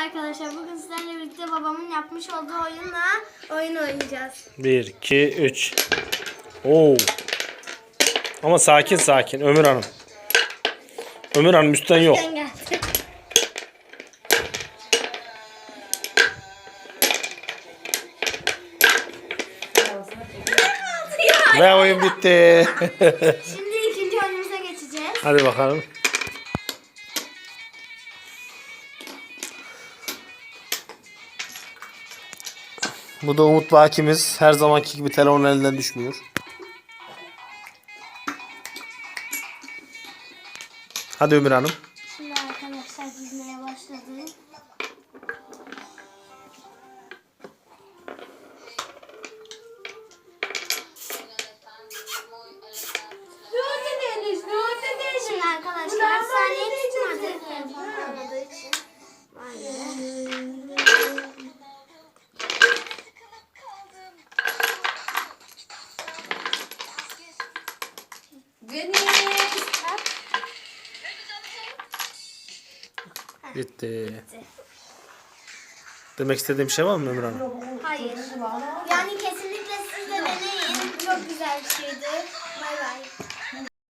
arkadaşlar. Bugün sizlerle birlikte babamın yapmış olduğu oyunla oyun oynayacağız. 1, 2, 3. Oo. Ama sakin sakin Ömür Hanım. Ömür Hanım üstten yok. Sen gel. Ve oyun bitti. Şimdi ikinci oyunumuza geçeceğiz. Hadi bakalım. Bu da Umut Bakimiz. Her zamanki gibi telefon elinden düşmüyor. Hadi Ömür Hanım. Şimdi arkadaşlar dizmeye başladı. Bitti. Demek istediğim şey var mı Ömür Hanım? Hayır. Yani kesinlikle siz de deneyin. Çok güzel bir şeydi. Bay bay.